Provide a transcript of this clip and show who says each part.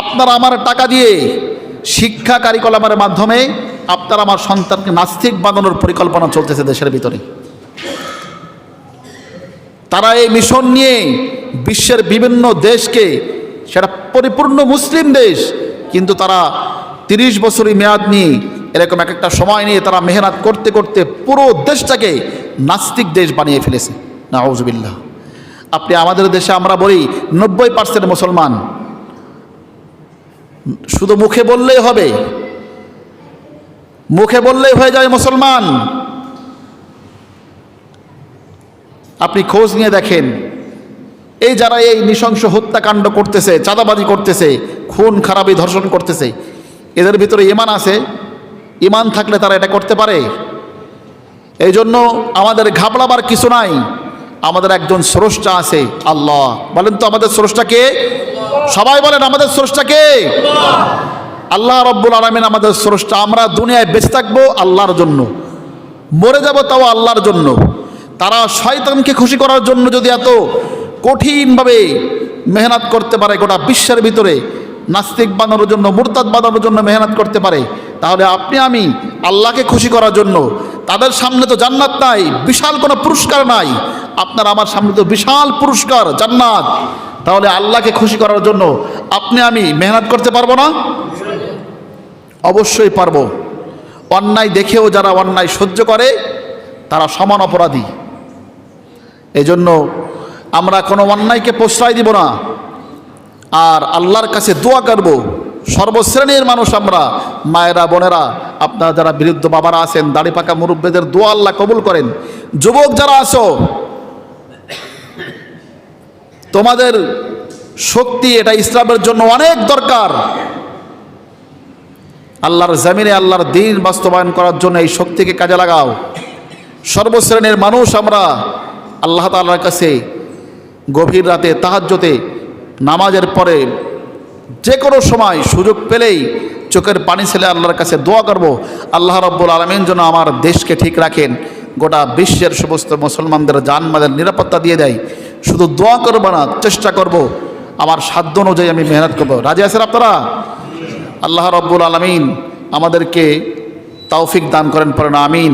Speaker 1: আপনারা আমার টাকা দিয়ে শিক্ষা কারিকলামের মাধ্যমে আপনারা আমার সন্তানকে নাস্তিক বানানোর পরিকল্পনা চলতেছে দেশের ভিতরে। তারা এই মিশন নিয়ে বিশ্বের বিভিন্ন দেশকে, সেটা পরিপূর্ণ মুসলিম দেশ, কিন্তু তারা তিরিশ বছরই মেয়াদ নিয়ে এরকম এক একটা সময় নিয়ে তারা মেহনত করতে করতে পুরো দেশটাকে নাস্তিক দেশ বানিয়ে ফেলেছে। নাউজবিল্লাহ। আপনি আমাদের দেশে আমরা বলি, নব্বই পার্সেন্ট মুসলমান। শুধু মুখে বললেই হবে। মুখে বললেই হয়ে যায় মুসলমান। আপনি খোঁজ নিয়ে দেখেন। এই যারা এই নৃশংস হত্যাকাণ্ড করতেছে, চাঁদাবাজি করতেছে, খুন খারাপি ধর্ষণ করতেছে, এদের ভিতরে ইমান আছে? ইমান থাকলে তারা এটা করতে পারে? এই জন্য আমাদের ঘাবড়াবার কিছু নাই। আমাদের একজন স্রষ্টা আছে, আল্লাহ। বলেন তো আমাদের স্রষ্টা কে? সবাই বলেন, আমাদের স্রষ্টা কে? আল্লাহ রব্বুল আলমিন আমাদের স্রষ্টা। আমরা দুনিয়ায় বেঁচে থাকব আল্লাহর জন্য। মরে যাব তাও আল্লাহর জন্য। তারা শয়তানকে খুশি করার জন্য যদি এত কঠিনভাবে মেহনত করতে পারে, গোটা বিশ্বের ভিতরে নাস্তিক বানানোর জন্য, মুরতাদ বানানোর জন্য মেহনত করতে পারে, তাহলে আপনি, আমি আল্লাহকে খুশি করার জন্য, তাদের সামনে তো জান্নাত নাই, বিশাল কোনো পুরস্কার নাই। আপনার আমার সামনে তো বিশাল পুরস্কার, জান্নাত। তাহলে আল্লাহকে খুশি করার জন্য আপনি আমি মেহনত করতে পারব না? অবশ্যই পারব। অন্যায় দেখেও যারা অন্যায় সহ্য করে, তারা সমান অপরাধী। এজন্য আমরা কোনো অন্যায়কে প্রশ্রয় দিব না। আর আল্লাহর কাছে দোয়া করব, সর্বশ্রেণীর মানুষ আমরা, মায়েরা, বোনেরা, আপনারা যারা বিরুদ্ধ বাবারা আছেন, দাড়ি পাকা মুরব্বীদের দোয়া আল্লাহ কবুল করেন। যুবক যারা আছো তোমাদের শক্তি এটা ইসলামের জন্য অনেক দরকার। আল্লাহর জামিনে আল্লাহর দিন বাস্তবায়ন করার জন্য এই শক্তিকে কাজে লাগাও। সর্বশ্রেণীর মানুষ আমরা আল্লাহ তাল্লার কাছে গভীর রাতে তাহাজ্যতে নামাজের পরে যে কোনো সময় সুযোগ পেলেই চোখের পানি ছেলে আল্লাহর কাছে দোয়া করব, আল্লাহ রব্বুল আলমিন যেন আমার দেশকে ঠিক রাখেন, গোটা বিশ্বের সমস্ত মুসলমানদের জানমালের নিরাপত্তা দিয়ে দেয়। শুধু দোয়া করব না, চেষ্টা করব। আমার সাধ্য অনুযায়ী আমি মেহনত করব। রাজি আছেন আপনারা? আল্লাহ রব্বুল আলমিন আমাদেরকে তৌফিক দান করেন, পড়েন, আমিন।